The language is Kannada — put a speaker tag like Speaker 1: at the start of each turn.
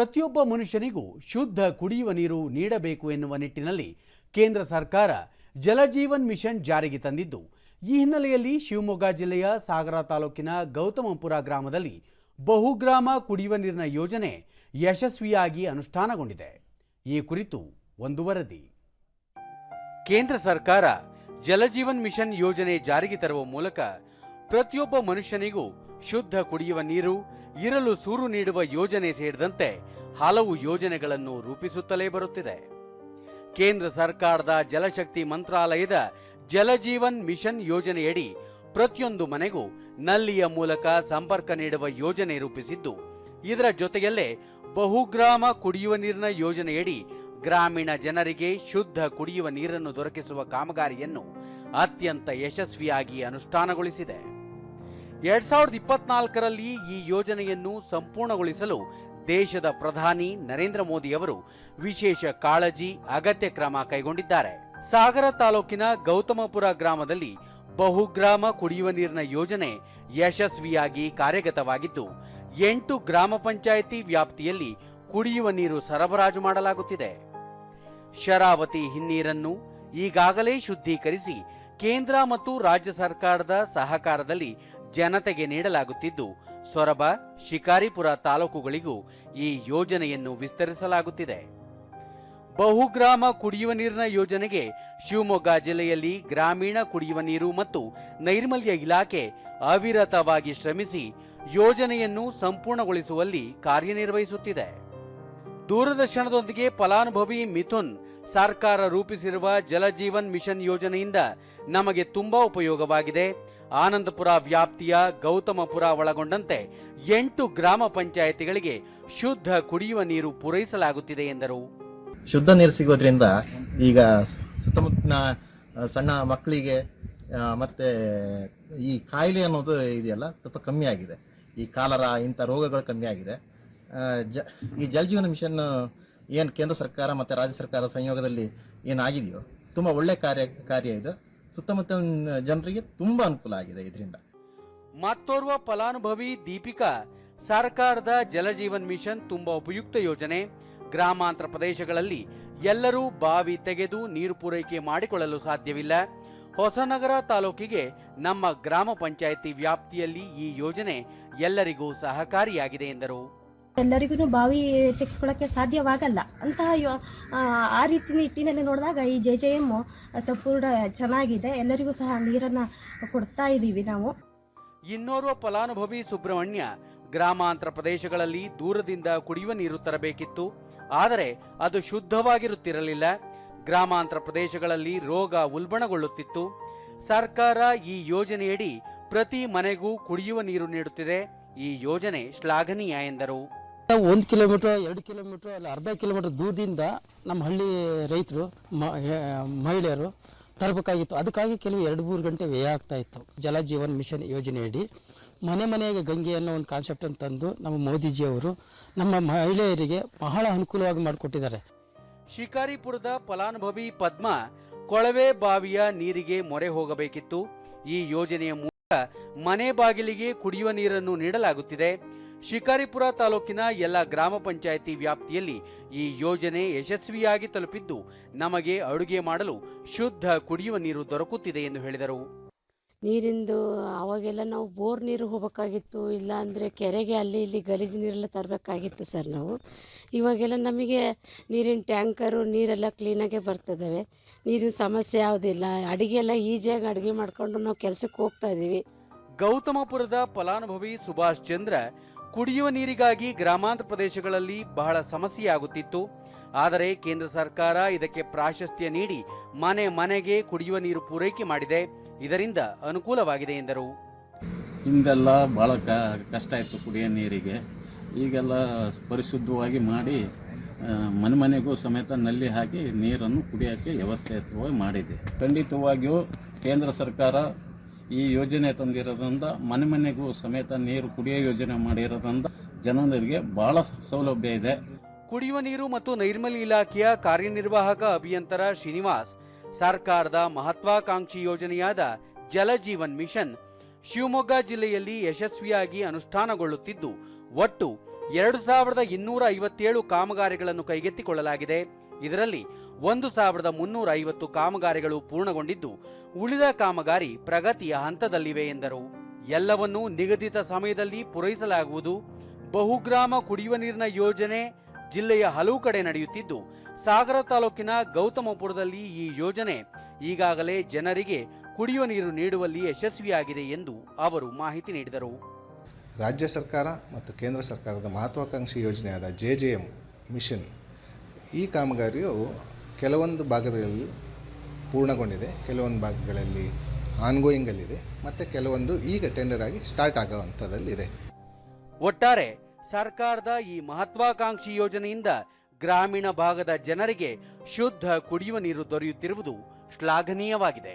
Speaker 1: ಪ್ರತಿಯೊಬ್ಬ ಮನುಷ್ಯನಿಗೂ ಶುದ್ಧ ಕುಡಿಯುವ ನೀರು ನೀಡಬೇಕು ಎನ್ನುವ ನಿಟ್ಟಿನಲ್ಲಿ ಕೇಂದ್ರ ಸರ್ಕಾರ ಜಲಜೀವನ್ ಮಿಷನ್ ಜಾರಿಗೆ ತಂದಿದ್ದು. ಈ ಹಿನ್ನೆಲೆಯಲ್ಲಿ ಶಿವಮೊಗ್ಗ ಜಿಲ್ಲೆಯ ಸಾಗರ ತಾಲೂಕಿನ ಗೌತಮಪುರ ಗ್ರಾಮದಲ್ಲಿ ಬಹುಗ್ರಾಮ ಕುಡಿಯುವ ನೀರಿನ ಯೋಜನೆ ಯಶಸ್ವಿಯಾಗಿ ಅನುಷ್ಠಾನಗೊಂಡಿದೆ. ಈ ಕುರಿತು ಒಂದು ವರದಿ. ಕೇಂದ್ರ ಸರ್ಕಾರ ಜಲಜೀವನ್ ಮಿಷನ್ ಯೋಜನೆ ಜಾರಿಗೆ ತರುವ ಮೂಲಕ ಪ್ರತಿಯೊಬ್ಬ ಮನುಷ್ಯನಿಗೂ ಶುದ್ಧ ಕುಡಿಯುವ ನೀರು, ಇರಲು ಸೂರು ನೀಡುವ ಯೋಜನೆ ಸೇರಿದಂತೆ ಹಲವು ಯೋಜನೆಗಳನ್ನು ರೂಪಿಸುತ್ತಲೇ ಬರುತ್ತಿದೆ. ಕೇಂದ್ರ ಸರ್ಕಾರದ ಜಲಶಕ್ತಿ ಮಂತ್ರಾಲಯದ ಜಲಜೀವನ್ ಮಿಷನ್ ಯೋಜನೆಯಡಿ ಪ್ರತಿಯೊಂದು ಮನೆಗೂ ನಲ್ಲಿಯ ಮೂಲಕ ಸಂಪರ್ಕ ನೀಡುವ ಯೋಜನೆ ರೂಪಿಸಿದ್ದು, ಇದರ ಜೊತೆಯಲ್ಲೇ ಬಹುಗ್ರಾಮ ಕುಡಿಯುವ ನೀರಿನ ಯೋಜನೆಯಡಿ ಗ್ರಾಮೀಣ ಜನರಿಗೆ ಶುದ್ಧ ಕುಡಿಯುವ ನೀರನ್ನು ದೊರಕಿಸುವ ಕಾಮಗಾರಿಯನ್ನು ಅತ್ಯಂತ ಯಶಸ್ವಿಯಾಗಿ ಅನುಷ್ಠಾನಗೊಳಿಸಿದೆ. ಎರಡ್ ಸಾವಿರದ ಇಪ್ಪತ್ನಾಲ್ಕರಲ್ಲಿ ಈ ಯೋಜನೆಯನ್ನು ಸಂಪೂರ್ಣಗೊಳಿಸಲು ದೇಶದ ಪ್ರಧಾನಿ ನರೇಂದ್ರ ಮೋದಿ ಅವರು ವಿಶೇಷ ಕಾಳಜಿ, ಅಗತ್ಯ ಕ್ರಮ ಕೈಗೊಂಡಿದ್ದಾರೆ. ಸಾಗರ ತಾಲೂಕಿನ ಗೌತಮಪುರ ಗ್ರಾಮದಲ್ಲಿ ಬಹುಗ್ರಾಮ ಕುಡಿಯುವ ನೀರಿನ ಯೋಜನೆ ಯಶಸ್ವಿಯಾಗಿ ಕಾರ್ಯಗತವಾಗಿದ್ದು, ಎಂಟು ಗ್ರಾಮ ಪಂಚಾಯಿತಿ ವ್ಯಾಪ್ತಿಯಲ್ಲಿ ಕುಡಿಯುವ ನೀರು ಸರಬರಾಜು ಮಾಡಲಾಗುತ್ತಿದೆ. ಶರಾವತಿ ಹಿನ್ನೀರನ್ನು ಈಗಾಗಲೇ ಶುದ್ಧೀಕರಿಸಿ ಕೇಂದ್ರ ಮತ್ತು ರಾಜ್ಯ ಸರ್ಕಾರದ ಸಹಕಾರದಲ್ಲಿ ಜನತೆಗೆ ನೀಡಲಾಗುತ್ತಿದ್ದು, ಸೊರಬ, ಶಿಕಾರಿಪುರ ತಾಲೂಕುಗಳಿಗೂ ಈ ಯೋಜನೆಯನ್ನು ವಿಸ್ತರಿಸಲಾಗುತ್ತಿದೆ. ಬಹುಗ್ರಾಮ ಕುಡಿಯುವ ನೀರಿನ ಯೋಜನೆಗೆ ಶಿವಮೊಗ್ಗ ಜಿಲ್ಲೆಯಲ್ಲಿ ಗ್ರಾಮೀಣ ಕುಡಿಯುವ ನೀರು ಮತ್ತು ನೈರ್ಮಲ್ಯ ಇಲಾಖೆ ಅವಿರತವಾಗಿ ಶ್ರಮಿಸಿ ಯೋಜನೆಯನ್ನು ಸಂಪೂರ್ಣಗೊಳಿಸುವಲ್ಲಿ ಕಾರ್ಯನಿರ್ವಹಿಸುತ್ತಿದೆ. ದೂರದರ್ಶನದೊಂದಿಗೆ ಫಲಾನುಭವಿ ಮಿಥುನ್ ಸರ್ಕಾರ ರೂಪಿಸಿರುವ ಜಲಜೀವನ್ ಮಿಷನ್ ಯೋಜನೆಯಿಂದ ನಮಗೆ ತುಂಬಾ ಉಪಯೋಗವಾಗಿದೆ. ಆನಂದಪುರ ವ್ಯಾಪ್ತಿಯ ಗೌತಮಪುರ ಒಳಗೊಂಡಂತೆ ಎಂಟು ಗ್ರಾಮ ಪಂಚಾಯಿತಿಗಳಿಗೆ ಶುದ್ಧ ಕುಡಿಯುವ ನೀರು ಪೂರೈಸಲಾಗುತ್ತಿದೆ ಎಂದರು.
Speaker 2: ಶುದ್ಧ ನೀರು ಸಿಗೋದ್ರಿಂದ ಈಗ ಸುತ್ತಮುತ್ತಲಿನ ಸಣ್ಣ ಮಕ್ಕಳಿಗೆ ಮತ್ತೆ ಈ ಕಾಯಿಲೆ ಅನ್ನೋದು ಇದೆಯಲ್ಲ, ಸ್ವಲ್ಪ ಕಮ್ಮಿ ಆಗಿದೆ. ಈ ಕಾಲರ ಇಂಥ ರೋಗಗಳು ಕಮ್ಮಿ ಆಗಿದೆ. ಜ, ಈ ಜಲ್ ಜೀವನ ಮಿಷನ್ ಏನು ಕೇಂದ್ರ ಸರ್ಕಾರ ಮತ್ತು ರಾಜ್ಯ ಸರ್ಕಾರ ಸಂಯೋಗದಲ್ಲಿ ಏನಾಗಿದೆಯೋ, ತುಂಬ ಒಳ್ಳೆ ಕಾರ್ಯ ಕಾರ್ಯ ಇದು. ಸುತ್ತಮುತ್ತಲಿನ ಜನರಿಗೆ ತುಂಬಾ ಅನುಕೂಲ ಆಗಿದೆ ಇದರಿಂದ.
Speaker 1: ಮತ್ತೋರ್ವ ಫಲಾನುಭವಿ ದೀಪಿಕಾ, ಸರ್ಕಾರದ ಜಲಜೀವನ್ ಮಿಷನ್ ತುಂಬಾ ಉಪಯುಕ್ತ ಯೋಜನೆ. ಗ್ರಾಮಾಂತರ ಪ್ರದೇಶಗಳಲ್ಲಿ ಎಲ್ಲರೂ ಬಾವಿ ತೆಗೆದು ನೀರು ಪೂರೈಕೆ ಮಾಡಿಕೊಳ್ಳಲು ಸಾಧ್ಯವಿಲ್ಲ. ಹೊಸನಗರ ತಾಲೂಕಿಗೆ ನಮ್ಮ ಗ್ರಾಮ ಪಂಚಾಯಿತಿ ವ್ಯಾಪ್ತಿಯಲ್ಲಿ ಈ ಯೋಜನೆ ಎಲ್ಲರಿಗೂ ಸಹಕಾರಿಯಾಗಿದೆ ಎಂದರು.
Speaker 3: ಎಲ್ಲರಿಗೂ ಬಾವಿ ತೆಗೆಸ್ಕೊಳ್ಳೋಕ್ಕೆ ಸಾಧ್ಯವಾಗಲ್ಲ. ಅಂತಹ ಆ, ರೀತಿ ನಿಟ್ಟಿನಲ್ಲಿ ನೋಡಿದಾಗ ಈ ಜೆ ಜೆ ಎಂ ಸಂಪೂರ್ಣ ಚೆನ್ನಾಗಿದೆ. ಎಲ್ಲರಿಗೂ ಸಹ ನೀರನ್ನು ಕೊಡ್ತಾ ಇದ್ದೀವಿ ನಾವು.
Speaker 1: ಇನ್ನೋರ್ವ ಫಲಾನುಭವಿ ಸುಬ್ರಹ್ಮಣ್ಯ ಗ್ರಾಮಾಂತರ ಪ್ರದೇಶಗಳಲ್ಲಿ ದೂರದಿಂದ ಕುಡಿಯುವ ನೀರು ತರಬೇಕಿತ್ತು. ಆದರೆ ಅದು ಶುದ್ಧವಾಗಿರುತ್ತಿರಲಿಲ್ಲ. ಗ್ರಾಮಾಂತರ ಪ್ರದೇಶಗಳಲ್ಲಿ ರೋಗ ಉಲ್ಬಣಗೊಳ್ಳುತ್ತಿತ್ತು. ಸರ್ಕಾರ ಈ ಯೋಜನೆಯಡಿ ಪ್ರತಿ ಮನೆಗೂ ಕುಡಿಯುವ ನೀರು ನೀಡುತ್ತಿದೆ. ಈ ಯೋಜನೆ ಶ್ಲಾಘನೀಯ ಎಂದರು.
Speaker 4: ಒಂದು ಕಿಲೋಮೀಟ್ರ್, ಎರಡು ಕಿಲೋಮೀಟ್ರ್ ಅಲ್ಲಿ ಅರ್ಧ ಕಿಲೋಮೀಟ್ರ್ ದೂರದಿಂದ ನಮ್ಮ ಹಳ್ಳಿ ರೈತರು ಮಹಿಳೆಯರು ತರಬೇಕಾಗಿತ್ತು. ಅದಕ್ಕಾಗಿ ಕೆಲವು ಎರಡು ಮೂರು ಗಂಟೆ ವ್ಯಯ ಆಗ್ತಾ ಇತ್ತು. ಜಲ ಜೀವನ್ ಮಿಷನ್ ಯೋಜನೆಯಡಿ ಮನೆ ಮನೆಗೆ ಗಂಗೆ ಅನ್ನೋ ಒಂದು ಕಾನ್ಸೆಪ್ಟನ್ನು ತಂದು ನಮ್ಮ ಮೋದಿಜಿಯವರು ನಮ್ಮ ಮಹಿಳೆಯರಿಗೆ ಬಹಳ ಅನುಕೂಲವಾಗಿ ಮಾಡಿಕೊಟ್ಟಿದ್ದಾರೆ.
Speaker 1: ಶಿಕಾರಿಪುರದ ಫಲಾನುಭವಿ ಪದ್ಮ ಕೊಳವೆ ಬಾವಿಯ ನೀರಿಗೆ ಮೊರೆ ಹೋಗಬೇಕಿತ್ತು. ಈ ಯೋಜನೆಯ ಮೂಲಕ ಮನೆ ಬಾಗಿಲಿಗೆ ಕುಡಿಯುವ ನೀರನ್ನು ನೀಡಲಾಗುತ್ತಿದೆ. ಶಿಕಾರಿಪುರ ತಾಲೂಕಿನ ಎಲ್ಲ ಗ್ರಾಮ ಪಂಚಾಯಿತಿ ವ್ಯಾಪ್ತಿಯಲ್ಲಿ ಈ ಯೋಜನೆ ಯಶಸ್ವಿಯಾಗಿ ತಲುಪಿದ್ದು ನಮಗೆ ಅಡುಗೆ ಮಾಡಲು ಶುದ್ಧ ಕುಡಿಯುವ ನೀರು ದೊರಕುತ್ತಿದೆ ಎಂದು ಹೇಳಿದರು.
Speaker 5: ನೀರಿಂದು ಅವಾಗೆಲ್ಲ ನಾವು ಬೋರ್ ನೀರು ಹೋಗಬೇಕಾಗಿತ್ತು ಇಲ್ಲ ಅಂದರೆ ಕೆರೆಗೆ ಅಲ್ಲಿ ಇಲ್ಲಿ ಗಲೀಜು ನೀರೆಲ್ಲ ತರಬೇಕಾಗಿತ್ತು ಸರ್ ನಾವು. ಇವಾಗೆಲ್ಲ ನಮಗೆ ನೀರಿನ ಟ್ಯಾಂಕರು ನೀರೆಲ್ಲ ಕ್ಲೀನಾಗೆ ಬರ್ತದವೆ. ನೀರಿನ ಸಮಸ್ಯೆ ಯಾವುದಿಲ್ಲ. ಅಡುಗೆ ಎಲ್ಲ ಈಜಿಯಾಗಿ ಅಡುಗೆ ಮಾಡಿಕೊಂಡು ನಾವು ಕೆಲಸಕ್ಕೆ ಹೋಗ್ತಾ ಇದ್ದೀವಿ.
Speaker 1: ಗೌತಮಪುರದ ಫಲಾನುಭವಿ ಸುಭಾಷ್ ಚಂದ್ರ ಕುಡಿಯುವ ನೀರಿಗಾಗಿ ಗ್ರಾಮಾಂತರ ಪ್ರದೇಶಗಳಲ್ಲಿ ಬಹಳ ಸಮಸ್ಯೆಯಾಗುತ್ತಿತ್ತು. ಆದರೆ ಕೇಂದ್ರ ಸರ್ಕಾರ ಇದಕ್ಕೆ ಪ್ರಾಶಸ್ತ್ಯ ನೀಡಿ ಮನೆ ಮನೆಗೆ ಕುಡಿಯುವ ನೀರು ಪೂರೈಕೆ ಮಾಡಿದೆ. ಇದರಿಂದ ಅನುಕೂಲವಾಗಿದೆ ಎಂದರು.
Speaker 6: ಹಿಂದೆಲ್ಲ ಕ, ಕಷ್ಟ ಇತ್ತು ಕುಡಿಯೋ ನೀರಿಗೆ. ಈಗೆಲ್ಲ ಪರಿಶುದ್ಧವಾಗಿ ಮಾಡಿ ಮನೆ ಮನೆಗೂ ಸಮೇತ ನಲ್ಲಿ ಹಾಕಿ ನೀರನ್ನು ಕುಡಿಯೋಕ್ಕೆ ವ್ಯವಸ್ಥಿತವಾಗಿ ಮಾಡಿದೆ. ಖಂಡಿತವಾಗಿಯೂ ಕೇಂದ್ರ ಸರ್ಕಾರ ಈ ಯೋಜನೆ ತಂದಿರೋದ್ರಿಂದ ಮನೆ ಮನೆಗೂ ಸಮೇತ ನೀರು ಕುಡಿಯೋ ಯೋಜನೆ ಮಾಡಿರೋದ್ರಿಂದ ಜನರಿಗೆ ಬಹಳ ಸೌಲಭ್ಯ ಇದೆ.
Speaker 1: ಕುಡಿಯುವ ನೀರು ಮತ್ತು ನೈರ್ಮಲ್ಯ ಇಲಾಖೆಯ ಕಾರ್ಯನಿರ್ವಾಹಕ ಅಭಿಯಂತರ ಶ್ರೀನಿವಾಸ್, ಸರ್ಕಾರದ ಮಹತ್ವಾಕಾಂಕ್ಷಿ ಯೋಜನೆಯಾದ ಜಲಜೀವನ್ ಮಿಷನ್ ಶಿವಮೊಗ್ಗ ಜಿಲ್ಲೆಯಲ್ಲಿ ಯಶಸ್ವಿಯಾಗಿ ಅನುಷ್ಠಾನಗೊಳ್ಳುತ್ತಿದ್ದು, ಒಟ್ಟು ಎರಡು ಸಾವಿರದ ಇನ್ನೂರ ಐವತ್ತೇಳು ಕಾಮಗಾರಿಗಳನ್ನು ಕೈಗೆತ್ತಿಕೊಳ್ಳಲಾಗಿದೆ. ಇದರಲ್ಲಿ ಒಂದು ಸಾವಿರದ ಮುನ್ನೂರ ಐವತ್ತು ಕಾಮಗಾರಿಗಳು ಪೂರ್ಣಗೊಂಡಿದ್ದು, ಉಳಿದ ಕಾಮಗಾರಿ ಪ್ರಗತಿಯ ಹಂತದಲ್ಲಿವೆ ಎಂದರು. ಎಲ್ಲವನ್ನೂ ನಿಗದಿತ ಸಮಯದಲ್ಲಿ ಪೂರೈಸಲಾಗುವುದು. ಬಹುಗ್ರಾಮ ಕುಡಿಯುವ ನೀರಿನ ಯೋಜನೆ ಜಿಲ್ಲೆಯ ಹಲವು ಕಡೆ ನಡೆಯುತ್ತಿದ್ದು, ಸಾಗರ ತಾಲೂಕಿನ ಗೌತಮಪುರದಲ್ಲಿ ಈ ಯೋಜನೆ ಈಗಾಗಲೇ ಜನರಿಗೆ ಕುಡಿಯುವ ನೀರು ನೀಡುವಲ್ಲಿ ಯಶಸ್ವಿಯಾಗಿದೆ ಎಂದು ಅವರು ಮಾಹಿತಿ ನೀಡಿದರು.
Speaker 7: ರಾಜ್ಯ ಸರ್ಕಾರ ಮತ್ತು ಕೇಂದ್ರ ಸರ್ಕಾರದ ಮಹತ್ವಾಕಾಂಕ್ಷಿ ಯೋಜನೆಯಾದ ಜೆ ಜೆ ಎಂ ಮಿಷನ್ ಈ ಕಾಮಗಾರಿಯು ಕೆಲವೊಂದು ಭಾಗದಲ್ಲಿ ಪೂರ್ಣಗೊಂಡಿದೆ, ಕೆಲವೊಂದು ಭಾಗಗಳಲ್ಲಿ ಆನ್ಗೋಯಿಂಗಲ್ಲಿದೆ ಮತ್ತು ಕೆಲವೊಂದು ಈಗ ಟೆಂಡರ್ ಆಗಿ ಸ್ಟಾರ್ಟ್ ಆಗೋವಂಥದ್ದಲ್ಲಿದೆ
Speaker 1: ಒಟ್ಟಾರೆ ಸರ್ಕಾರದ ಈ ಮಹತ್ವಾಕಾಂಕ್ಷಿ ಯೋಜನೆಯಿಂದ ಗ್ರಾಮೀಣ ಭಾಗದ ಜನರಿಗೆ ಶುದ್ಧ ಕುಡಿಯುವ ನೀರು ದೊರೆಯುತ್ತಿರುವುದು ಶ್ಲಾಘನೀಯವಾಗಿದೆ.